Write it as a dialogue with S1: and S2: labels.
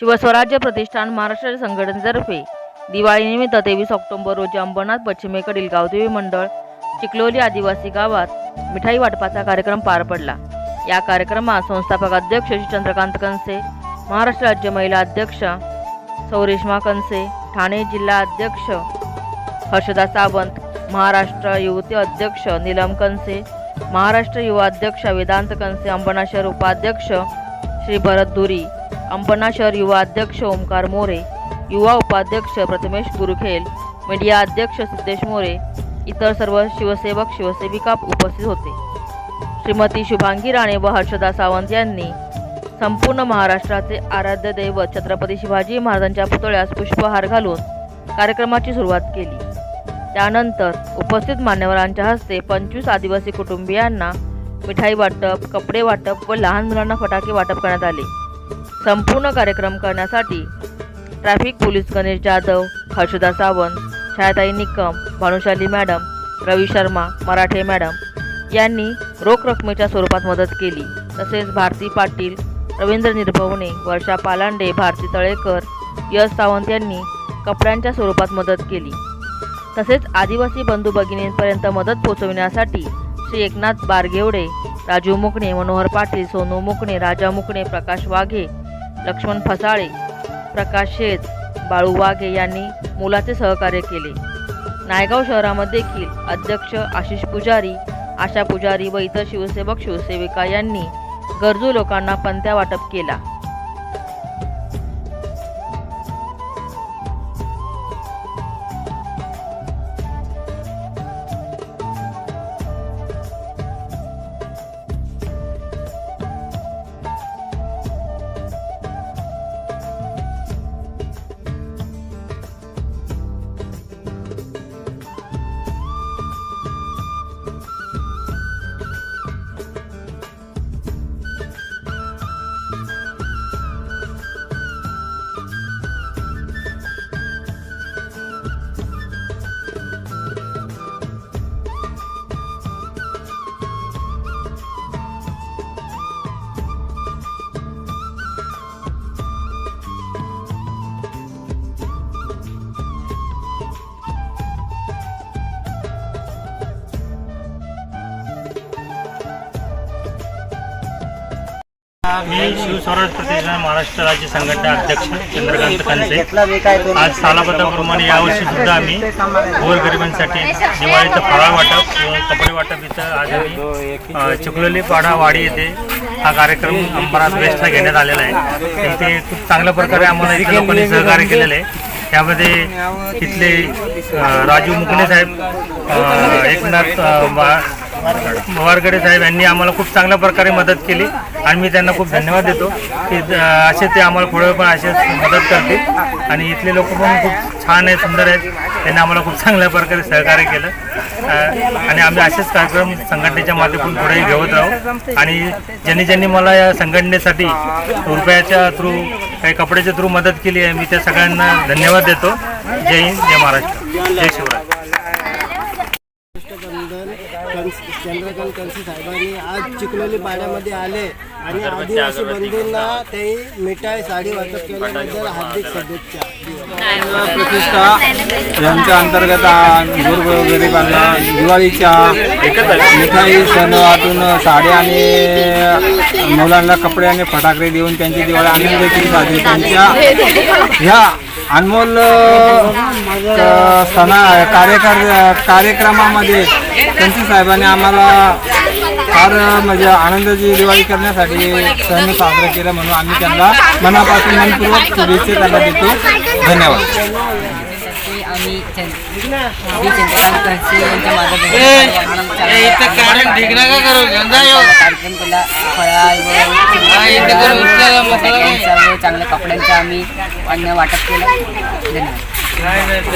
S1: शिवस्वराज्य प्रतिष्ठान महाराष्ट्र संघटनेतर्फे दिवाळीनिमित्त तेवीस ऑक्टोबर रोजी अंबरनाथ पश्चिमेकडील गावदेवी मंडळ चिखलोली आदिवासी गावात मिठाई वाटपाचा कार्यक्रम पार पडला. या कार्यक्रमात संस्थापक अध्यक्ष श्री चंद्रकांत कनसे महाराष्ट्र राज्य महिला अध्यक्ष सौरेश्मा कनसे ठाणे जिल्हा अध्यक्ष हर्षदा सावंत महाराष्ट्र युवती अध्यक्ष नीलम कनसे महाराष्ट्र युवा अध्यक्ष वेदांत कनसे अंबरनाथ शहर उपाध्यक्ष श्री भरत धुरी अंपना शहर युवा अध्यक्ष ओमकार मोरे युवा उपाध्यक्ष प्रथमेश गुरुखेल मीडिया अध्यक्ष सिद्धेश मोरे इतर सर्व शिवसेवक शिवसेविका उपस्थित होते. श्रीमती शुभांगी राणे व हर्षदा सावंत यांनी संपूर्ण महाराष्ट्राचे आराध्य दैवत छत्रपती शिवाजी महाराजांच्या पुतळ्यास पुष्पहार घालून कार्यक्रमाची सुरुवात केली. त्यानंतर उपस्थित मान्यवरांच्या हस्ते पंचवीस आदिवासी कुटुंबियांना मिठाई वाटप कपडे वाटप व लहान मुलांना फटाके वाटप करण्यात आले. संपूर्ण कार्यक्रम करण्यासाठी ट्रॅफिक पोलीस गणेश जाधव हर्षदा सावंत छायाताई निकम भानुशाली मॅडम रवी शर्मा मराठे मॅडम यांनी रोख रकमेच्या स्वरूपात मदत केली. तसेच भारती पाटील रवींद्र निर्भवणे वर्षा पालांडे भारती तळेकर यश सावंत यांनी कपड्यांच्या स्वरूपात मदत केली. तसेच आदिवासी बंधू भगिनींपर्यंत मदत पोहोचविण्यासाठी श्री एकनाथ बारगेवडे राजू मुकणे मनोहर पाटील सोनू मुकणे राजा मुकणे प्रकाश वाघे लक्ष्मण फसाळे प्रकाश शेत बाळू वाघे यांनी मुलाचे सहकार्य केले. नायगाव शहरामध्ये देखील अध्यक्ष आशिष पुजारी आशा पुजारी व इतर शिवसेवक शिवसेविका यांनी गरजू लोकांना पंत्या वाटप केला.
S2: मी शिवस्वराज प्रतिष्ठान महाराष्ट्र राज्य संघटना अध्यक्ष चंद्रकांत कनसे आज सालाबद्धाप्रमाणे यावर्षी सुद्धा आम्ही गोरगरिबांसाठी दिवाळीचं फळा वाटप कपडे वाटप इथं आज आम्ही अ, चिखलोली पाडा वाडी येथे हा कार्यक्रम अंबरनाथ वेस्टला घेण्यात आलेला आहे. इथे खूप चांगल्या प्रकारे आम्हाला इथे लोकांनी सहकार्य केलेलं आहे. त्यामध्ये तिथले राजू मुकणे साहेब एकनाथ भवारगडे साहेब यांनी आम्हाला खूप चांगल्या प्रकारे मदत केली आणि मी त्यांना खूप धन्यवाद देतो. की असे ते आम्हाला पुढे पण असे मदत करतील. आणि इथले लोक पण खूप छान आहेत सुंदर आहेत. त्यांनी आम्हाला खूप चांगल्या प्रकारे सहकार्य केलं. आणि आम्ही असेच कार्यक्रम संघटनेच्या माध्यमातून पुढेही घेत राहू. आणि ज्यांनी ज्यांनी मला या संघटनेसाठी रुपयाच्या थ्रू काही कपड्याच्या थ्रू मदत केली आहे मी त्या सगळ्यांना धन्यवाद देतो. जय हिंद जय महाराष्ट्र. जय शिवराय.
S3: चंद्रकांत कंसी साहेबांनी आज चिखलोली पाड्यामध्ये आले आणि आदिवासी बंधूंना ते मिठाई साडी वाटप केल्याबद्दल हार्दिक शुभेच्छा.
S4: प्रतिष्ठा यांच्या अंतर्गत गोरगरिबांना दिवाळीच्या मिठाई सणातून साड्या आणि मुलांना कपडे आणि फटाकडे देऊन त्यांची दिवाळी आनंद केली साजरी त्यांच्या ह्या अनमोल सणा कार्यकर कार्यक्रमामध्ये कंची साहेबांनी आम्हाला फार म्हणजे आनंदाची दिवाळी करण्यासाठी सण साजरा केला म्हणून आम्ही त्यांना मनापासून मनपूर्वक शुभेच्छा त्यांना देतो. धन्यवाद.
S5: आम्ही चंद्रकांत आम्ही चांगला कार्यक्रम केला फळा चांगल्या कपड्यांचं आम्ही अन्न वाटप केलं. धन्यवाद.